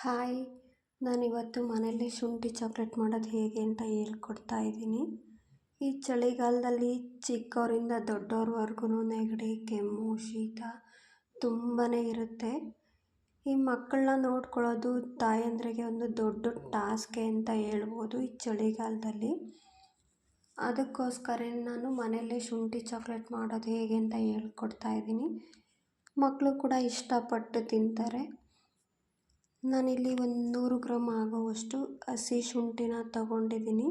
Hi ನಾನು ಇವತ್ತು ಮನೇಲಿ ಶುಂಠಿ ಚಾಕ್ಲೇಟ್ ಮಾಡೋದು ಹೇಗೆ ಅಂತ ಹೇಳ್ಕೊಡ್ತಾ ಇದ್ದೀನಿ. ಈ ಚಳಿಗಾಲದಲ್ಲಿ ಚಿಕ್ಕವರಿಂದ ದೊಡ್ಡವ್ರವರೆಗೂ ನೆಗಡಿ, ಕೆಮ್ಮು, ಶೀತ ತುಂಬಾ ಇರುತ್ತೆ. ಈ ಮಕ್ಕಳನ್ನ ನೋಡ್ಕೊಳ್ಳೋದು ತಾಯಂದ್ರಿಗೆ ಒಂದು ದೊಡ್ಡ ಟಾಸ್ಕೆ ಅಂತ ಹೇಳ್ಬೋದು ಈ ಚಳಿಗಾಲದಲ್ಲಿ. ಅದಕ್ಕೋಸ್ಕರ ನಾನು ಮನೆಯಲ್ಲೇ ಶುಂಠಿ ಚಾಕ್ಲೇಟ್ ಮಾಡೋದು ಹೇಗೆ ಅಂತ ಹೇಳ್ಕೊಡ್ತಾ ಇದ್ದೀನಿ. ಮಕ್ಕಳು ಕೂಡ ಇಷ್ಟಪಟ್ಟು ತಿಂತಾರೆ. ನಾನಿಲ್ಲಿ ಒಂದು ನೂರು ಗ್ರಾಮ್ ಆಗುವಷ್ಟು ಹಸಿ ಶುಂಠಿನ ತಗೊಂಡಿದ್ದೀನಿ.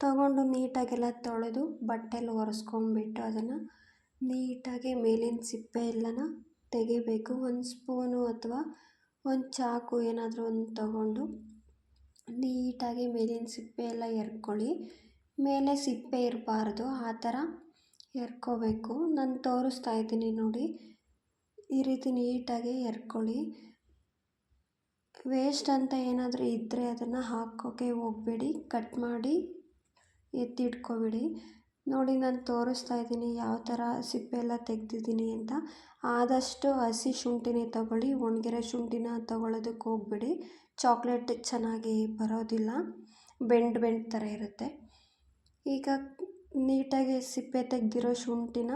ತಗೊಂಡು ನೀಟಾಗೆಲ್ಲ ತೊಳೆದು ಬಟ್ಟೆಲಿ ಒರೆಸ್ಕೊಂಡ್ಬಿಟ್ಟು ಅದನ್ನು ನೀಟಾಗಿ ಮೇಲಿನ ಸಿಪ್ಪೆ ಎಲ್ಲನ ತೆಗಿಬೇಕು. ಒಂದು ಸ್ಪೂನು ಅಥವಾ ಒಂದು ಚಾಕು ಏನಾದರೂ ಒಂದು ತಗೊಂಡು ನೀಟಾಗಿ ಮೇಲಿನ ಸಿಪ್ಪೆ ಎಲ್ಲ ಎರ್ಕೊಳ್ಳಿ. ಮೇಲೆ ಸಿಪ್ಪೆ ಇರಬಾರ್ದು, ಆ ಥರ ಎರ್ಕೋಬೇಕು. ನಾನು ತೋರಿಸ್ತಾ ಇದ್ದೀನಿ ನೋಡಿ. ಈ ರೀತಿ ನೀಟಾಗಿ ಎರ್ಕೊಳ್ಳಿ. ವೇಸ್ಟ್ ಅಂತ ಏನಾದರೂ ಇದ್ದರೆ ಅದನ್ನು ಹಾಕೋಕ್ಕೆ ಹೋಗಬೇಡಿ ಕಟ್ ಮಾಡಿ ಎತ್ತಿಟ್ಕೋಬೇಡಿ. ನೋಡಿ ನಾನು ತೋರಿಸ್ತಾ ಇದ್ದೀನಿ ಯಾವ ಥರ ಸಿಪ್ಪೆ ಎಲ್ಲ ತೆಗ್ದಿದ್ದೀನಿ ಅಂತ. ಆದಷ್ಟು ಹಸಿ ಶುಂಠಿನೇ ತಗೊಳ್ಳಿ, ಒಣಗಿರೋ ಶುಂಠಿನ ತಗೊಳ್ಳೋದಕ್ಕೆ ಹೋಗ್ಬೇಡಿ. ಚಾಕ್ಲೇಟ್ ಚೆನ್ನಾಗಿ ಬರೋದಿಲ್ಲ, ಬೆಂಡ್ ಬೆಂಡ್ ಥರ ಇರುತ್ತೆ. ಈಗ ನೀಟಾಗಿ ಸಿಪ್ಪೆ ತೆಗೆದಿರೋ ಶುಂಠಿನ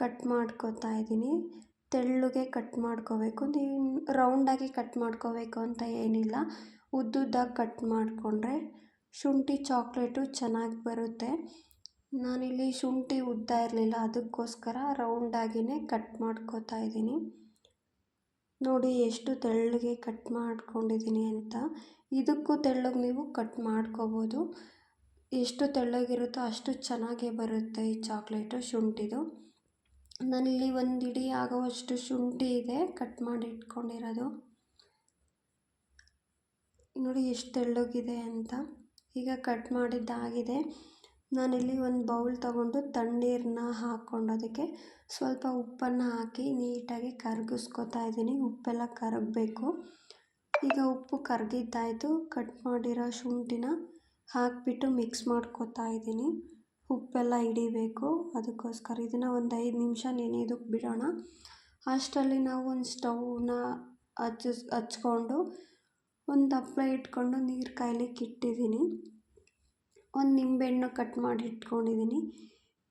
ಕಟ್ ಮಾಡ್ಕೊತಾ ಇದ್ದೀನಿ. ತೆಳ್ಳಗೆ ಕಟ್ ಮಾಡ್ಕೋಬೇಕು. ನೀವು ರೌಂಡಾಗಿ ಕಟ್ ಮಾಡ್ಕೋಬೇಕು ಅಂತ ಏನಿಲ್ಲ. ಉದ್ದುದ್ದಾಗಿ ಕಟ್ ಮಾಡಿಕೊಂಡ್ರೆ ಶುಂಠಿ ಚಾಕ್ಲೇಟು ಚೆನ್ನಾಗಿ ಬರುತ್ತೆ. ನಾನಿಲ್ಲಿ ಶುಂಠಿ ಉದ್ದ ಇರಲಿಲ್ಲ, ಅದಕ್ಕೋಸ್ಕರ ರೌಂಡಾಗಿಯೇ ಕಟ್ ಮಾಡ್ಕೋತಾ ಇದ್ದೀನಿ. ನೋಡಿ ಎಷ್ಟು ತೆಳ್ಳಗೆ ಕಟ್ ಮಾಡ್ಕೊಂಡಿದ್ದೀನಿ ಅಂತ. ಇದಕ್ಕೂ ತೆಳ್ಳಗೆ ನೀವು ಕಟ್ ಮಾಡ್ಕೋಬೋದು. ಎಷ್ಟು ತೆಳ್ಳಗಿರುತ್ತೋ ಅಷ್ಟು ಚೆನ್ನಾಗೇ ಬರುತ್ತೆ ಈ ಚಾಕ್ಲೇಟು, ಶುಂಠಿದು. ನಾನಿಲ್ಲಿ ಒಂದು ಇಡೀ ಆಗುವಷ್ಟು ಶುಂಠಿ ಇದೆ ಕಟ್ ಮಾಡಿ ಇಟ್ಕೊಂಡಿರೋದು. ನೋಡಿ ಎಷ್ಟು ತೆಳ್ಳಗಿದೆ ಅಂತ. ಈಗ ಕಟ್ ಮಾಡಿದ್ದಾಗಿದೆ ನಾನಿಲ್ಲಿ ಒಂದು ಬೌಲ್ ತಗೊಂಡು ತಣ್ಣೀರನ್ನ ಹಾಕ್ಕೊಂಡು ಅದಕ್ಕೆ ಸ್ವಲ್ಪ ಉಪ್ಪನ್ನು ಹಾಕಿ ನೀಟಾಗಿ ಕರಗಿಸ್ಕೊತಾ ಇದ್ದೀನಿ. ಉಪ್ಪೆಲ್ಲ ಕರಗಬೇಕು. ಈಗ ಉಪ್ಪು ಕರಗಿದ್ದಾಯಿತು. ಕಟ್ ಮಾಡಿರೋ ಶುಂಠಿನ ಹಾಕಿಬಿಟ್ಟು ಮಿಕ್ಸ್ ಮಾಡ್ಕೊತಾ ಇದ್ದೀನಿ. ಉಪ್ಪೆಲ್ಲ ಹಿಡಿಬೇಕು. ಅದಕ್ಕೋಸ್ಕರ ಇದನ್ನು ಒಂದು ಐದು ನಿಮಿಷ ನೆನೆಯೋದಕ್ಕೆ ಬಿಡೋಣ. ಅಷ್ಟರಲ್ಲಿ ನಾವು ಒಂದು ಸ್ಟೌವ್ನ ಹಚ್ಚಿಸ್ ಹಚ್ಕೊಂಡು ಒಂದು ಹಪ್ಪಳ ಇಟ್ಕೊಂಡು ನೀರು ಕಾಯ್ಲಿಕ್ಕೆ ಇಟ್ಟಿದ್ದೀನಿ. ಒಂದು ನಿಂಬೆಹಣ್ಣು ಕಟ್ ಮಾಡಿ ಇಟ್ಕೊಂಡಿದ್ದೀನಿ.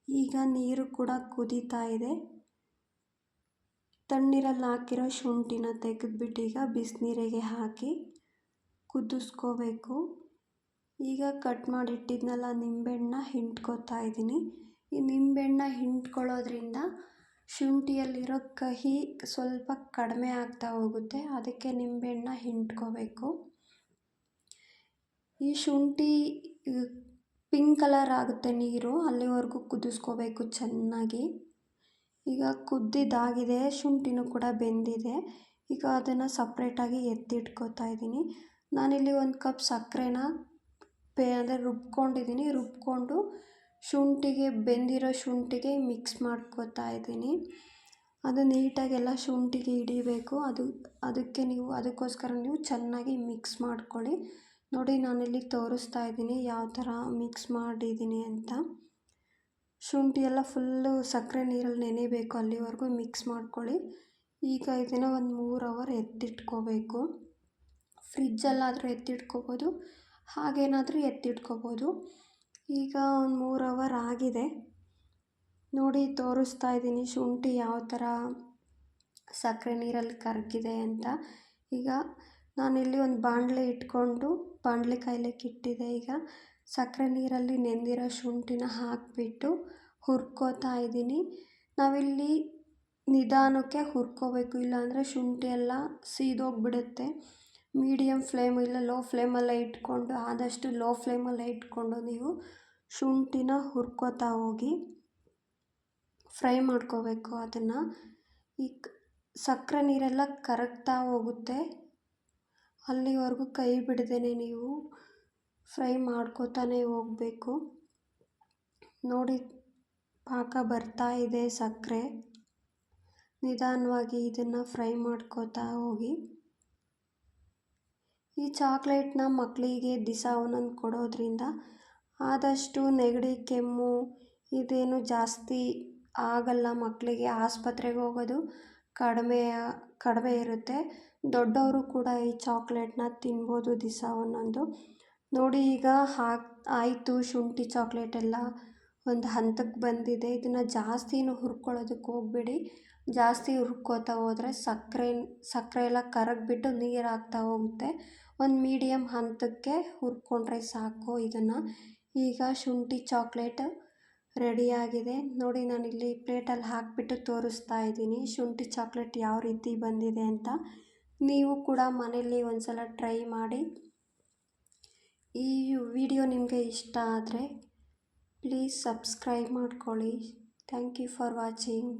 ಈಗ ನೀರು ಕೂಡ ಕುದೀತಾ ಇದೆ. ತಣ್ಣೀರಲ್ಲಿ ಹಾಕಿರೋ ಶುಂಠಿನ ತೆಗೆದ್ಬಿಟ್ಟು ಈಗ ಬಿಸಿನೀರಿಗೆ ಹಾಕಿ ಕುದಿಸ್ಕೋಬೇಕು. ಈಗ ಕಟ್ ಮಾಡಿಟ್ಟಿದ್ನಲ್ಲ ನಿಂಬೆಹಣ್ಣ ಹಿಂಡ್ಕೊತಾ ಇದ್ದೀನಿ. ಈ ನಿಂಬೆಹಣ್ಣ ಹಿಂಡ್ಕೊಳ್ಳೋದ್ರಿಂದ ಶುಂಠಿಯಲ್ಲಿರೋ ಕಹಿ ಸ್ವಲ್ಪ ಕಡಿಮೆ ಆಗ್ತಾ ಹೋಗುತ್ತೆ. ಅದಕ್ಕೆ ನಿಂಬೆಹಣ್ಣ ಹಿಂಡ್ಕೋಬೇಕು ಈ ಶುಂಠಿ ಪಿಂಕ್ ಕಲರ್ ಆಗುತ್ತೆ ನೀರು, ಅಲ್ಲಿವರೆಗೂ ಕುದಿಸ್ಕೋಬೇಕು ಚೆನ್ನಾಗಿ. ಈಗ ಕುದ್ದಿದ್ದಾಗಿದೆ, ಶುಂಠಿನೂ ಕೂಡ ಬೆಂದಿದೆ. ಈಗ ಅದನ್ನು ಸಪ್ರೇಟಾಗಿ ಎತ್ತಿಟ್ಕೋತಾ ಇದ್ದೀನಿ. ನಾನಿಲ್ಲಿ ಒಂದು ಕಪ್ ಸಕ್ಕರೆನ ಪೇ ಅಂದರೆ ರುಬ್ಕೊಂಡಿದ್ದೀನಿ. ರುಬ್ಕೊಂಡು ಶುಂಠಿಗೆ ಬೆಂದಿರೋ ಶುಂಠಿಗೆ ಮಿಕ್ಸ್ ಮಾಡ್ಕೋತಾ ಇದ್ದೀನಿ. ಅದು ನೀಟಾಗೆಲ್ಲ ಶುಂಠಿಗೆ ಹಿಡಿಬೇಕು. ಅದು, ಅದಕ್ಕೆ ನೀವು, ಅದಕ್ಕೋಸ್ಕರ ನೀವು ಚೆನ್ನಾಗಿ ಮಿಕ್ಸ್ ಮಾಡ್ಕೊಳ್ಳಿ. ನೋಡಿ ನಾನಿಲ್ಲಿ ತೋರಿಸ್ತಾ ಇದ್ದೀನಿ ಯಾವ ಥರ ಮಿಕ್ಸ್ ಮಾಡಿದ್ದೀನಿ ಅಂತ. ಶುಂಠಿ ಎಲ್ಲ ಫುಲ್ಲು ಸಕ್ಕರೆ ನೀರಲ್ಲಿ ನೆನೆಬೇಕು ಅಲ್ಲಿವರೆಗೂ ಮಿಕ್ಸ್ ಮಾಡ್ಕೊಳ್ಳಿ. ಈಗ ಇದನ್ನು ಒಂದು ಮೂರು ಅವರ್ ಎತ್ತಿಟ್ಕೋಬೇಕು. ಫ್ರಿಜ್ಜಲ್ಲಾದರೂ ಎತ್ತಿಟ್ಕೋಬೋದು. ಹಾಗೇನಾದರೂ ಎತ್ತಿಟ್ಕೋಬೋದು. ಈಗ ಒಂದು ಮೂರು ಅವರ್ ಆಗಿದೆ. ನೋಡಿ, ತೋರಿಸ್ತಾ ಇದ್ದೀನಿ ಶುಂಠಿ ಯಾವ ಥರ ಸಕ್ಕರೆ ನೀರಲ್ಲಿ ಕರಗಿದೆ ಅಂತ. ಈಗ ನಾನಿಲ್ಲಿ ಒಂದು ಬಾಣಲೆ ಇಟ್ಕೊಂಡು, ಬಾಣಲೆ ಕಾಯ್ಲಿಕ್ಕೆ ಇಟ್ಟಿದೆ ಈಗ. ಸಕ್ಕರೆ ನೀರಲ್ಲಿ ನೆಂದಿರೋ ಶುಂಠಿನ ಹಾಕಿಬಿಟ್ಟು ಹುರ್ಕೋತಾ ಇದ್ದೀನಿ. ನಾವಿಲ್ಲಿ ನಿಧಾನಕ್ಕೆ ಹುರ್ಕೋಬೇಕು, ಇಲ್ಲಾಂದರೆ ಶುಂಠಿ ಎಲ್ಲ ಸೀದೋಗಿಬಿಡುತ್ತೆ. ಮೀಡಿಯಮ್ ಫ್ಲೇಮ್ ಇಲ್ಲ ಲೋ ಫ್ಲೇಮಲ್ಲೇ ಇಟ್ಕೊಂಡು, ಆದಷ್ಟು ಲೋ ಫ್ಲೇಮಲ್ಲೇ ಇಟ್ಕೊಂಡು ನೀವು ಶುಂಠಿನ ಹುರ್ಕೋತಾ ಹೋಗಿ ಫ್ರೈ ಮಾಡ್ಕೋಬೇಕು ಅದನ್ನು. ಈ ಸಕ್ಕರೆ ನೀರೆಲ್ಲ ಕರಗ್ತಾ ಹೋಗುತ್ತೆ. ಅಲ್ಲಿವರೆಗೂ ಕೈ ಬಿಡದೇ ನೀವು ಫ್ರೈ ಮಾಡ್ಕೋತಾನೆ ಹೋಗಬೇಕು. ನೋಡಿ, ಪಾಕ ಬರ್ತಾ ಇದೆ ಸಕ್ಕರೆ. ನಿಧಾನವಾಗಿ ಇದನ್ನು ಫ್ರೈ ಮಾಡ್ಕೋತಾ ಹೋಗಿ. ಈ ಚಾಕ್ಲೇಟ್ನ ಮಕ್ಕಳಿಗೆ ದಿಸ ಒಂದೊಂದು ಕೊಡೋದ್ರಿಂದ ಆದಷ್ಟು ನೆಗಡಿ, ಕೆಮ್ಮು, ಇದೇನು ಜಾಸ್ತಿ ಆಗಲ್ಲ ಮಕ್ಕಳಿಗೆ. ಆಸ್ಪತ್ರೆಗೆ ಹೋಗೋದು ಕಡಿಮೆ ಕಡಿಮೆ ಇರುತ್ತೆ. ದೊಡ್ಡವರು ಕೂಡ ಈ ಚಾಕ್ಲೇಟ್ನ ತಿನ್ಬೋದು ದಿಸ ಒಂದೊಂದು ನೋಡಿ, ಈಗ ಹಾಕ್ ಆಯಿತು ಶುಂಠಿ ಚಾಕ್ಲೇಟ್ ಎಲ್ಲ ಒಂದು ಹಂತಕ್ಕೆ ಬಂದಿದೆ. ಇದನ್ನು ಜಾಸ್ತಿನೂ ಹುರ್ಕೊಳ್ಳೋದಕ್ಕೆ ಹೋಗಬೇಡಿ. ಜಾಸ್ತಿ ಹುರ್ಕೋತಾ ಹೋದರೆ ಸಕ್ಕರೆ ಸಕ್ಕರೆ ಎಲ್ಲ ಕರಗಿಬಿಟ್ಟು ನೀರು ಆಗ್ತಾ ಹೋಗುತ್ತೆ. ಒಂದು ಮೀಡಿಯಮ್ ಹಂತಕ್ಕೆ ಹುರ್ಕೊಂಡ್ರೆ ಸಾಕು ಇದನ್ನು. ಈಗ ಶುಂಠಿ ಚಾಕ್ಲೇಟ್ ರೆಡಿಯಾಗಿದೆ ನೋಡಿ ನಾನಿಲ್ಲಿ ಪ್ಲೇಟಲ್ಲಿ ಹಾಕಿಬಿಟ್ಟು ತೋರಿಸ್ತಾ ಇದ್ದೀನಿ ಶುಂಠಿ ಚಾಕ್ಲೇಟ್ ಯಾವ ರೀತಿ ಬಂದಿದೆ ಅಂತ. ನೀವು ಕೂಡ ಮನೆಯಲ್ಲಿ ಒಂದು ಸಲ ಟ್ರೈ ಮಾಡಿ. ಈ ವಿಡಿಯೋ ನಿಮಗೆ ಇಷ್ಟ ಆದರೆ ಪ್ಲೀಸ್ ಸಬ್ಸ್ಕ್ರೈಬ್ ಮಾಡ್ಕೊಳ್ಳಿ. Thank you for watching